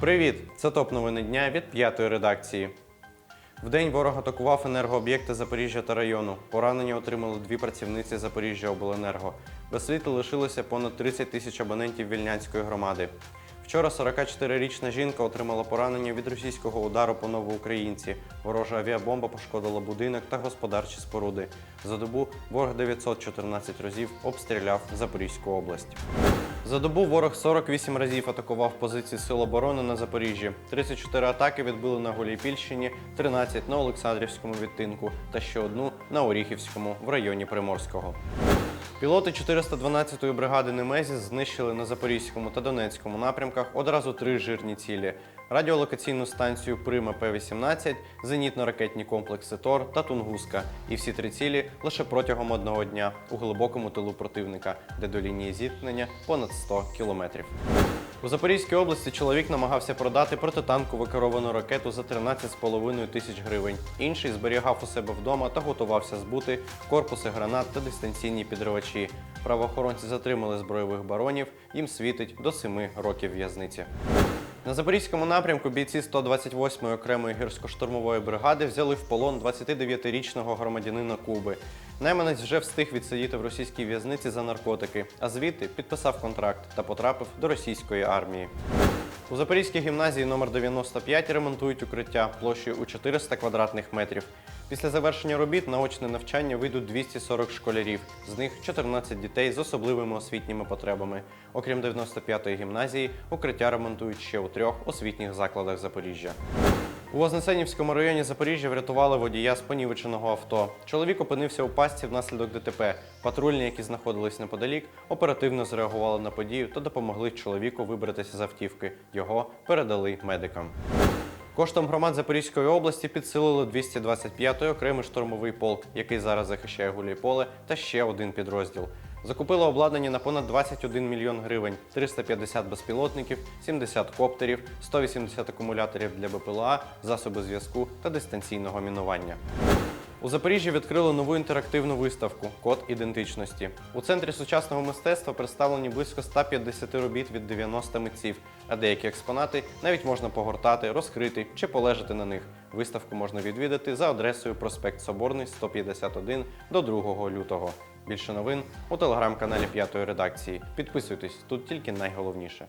Привіт! Це топ новини дня від п'ятої редакції. Вдень ворог атакував енергооб'єкти Запоріжжя та району. Поранення отримали дві працівниці Запоріжжя Обленерго. Без світла лишилося понад 30 тисяч абонентів Вільнянської громади. Вчора 44-річна жінка отримала поранення від російського удару по новоукраїнці. Ворожа авіабомба пошкодила будинок та господарчі споруди. За добу ворог 914 разів обстріляв Запорізьку область. За добу ворог 48 разів атакував позиції Сил оборони на Запоріжжі. 34 атаки відбили на Голіпільщині, 13 на Олександрівському відтинку та ще одну на Оріхівському в районі Приморського. Пілоти 412-ї бригади Немезі знищили на Запорізькому та Донецькому напрямках одразу три жирні цілі: радіолокаційну станцію Прима П-18, зенітно-ракетні комплекси ТОР та Тунгуска. І всі три цілі лише протягом одного дня у глибокому тилу противника, де до лінії зіткнення понад 100 кілометрів. У Запорізькій області чоловік намагався продати протитанкову керовану ракету за 13,5 тисяч гривень. Інший зберігав у себе вдома та готувався збути корпуси гранат та дистанційні підривачі. Правоохоронці затримали збройових баронів. Їм світить до 7 років в'язниці. На запорізькому напрямку бійці 128-ї окремої гірсько-штурмової бригади взяли в полон 29-річного громадянина Куби. Найманець вже встиг відсидіти в російській в'язниці за наркотики, а звідти підписав контракт та потрапив до російської армії. У Запорізькій гімназії номер 95 ремонтують укриття площею у 400 квадратних метрів. Після завершення робіт на очне навчання вийдуть 240 школярів, з них 14 дітей з особливими освітніми потребами. Окрім 95-ї гімназії, укриття ремонтують ще у трьох освітніх закладах Запоріжжя. У Вознесенівському районі Запоріжжя врятували водія з понівеченого авто. Чоловік опинився у пастці внаслідок ДТП. Патрульні, які знаходились неподалік, оперативно зреагували на подію та допомогли чоловіку вибратися з автівки. Його передали медикам. Коштом громад Запорізької області підсилили 225-й окремий штурмовий полк, який зараз захищає Гуляйполе, та ще один підрозділ. Закупили обладнання на понад 21 мільйон гривень, 350 безпілотників, 70 коптерів, 180 акумуляторів для БПЛА, засоби зв'язку та дистанційного мінування. У Запоріжжі відкрили нову інтерактивну виставку Код ідентичності. У центрі сучасного мистецтва представлені близько 150 робіт від 90 митців, а деякі експонати навіть можна погортати, розкрити чи полежати на них. Виставку можна відвідати за адресою проспект Соборний 151 до 2 лютого. Більше новин у телеграм-каналі П'ятої редакції. Підписуйтесь, тут тільки найголовніше.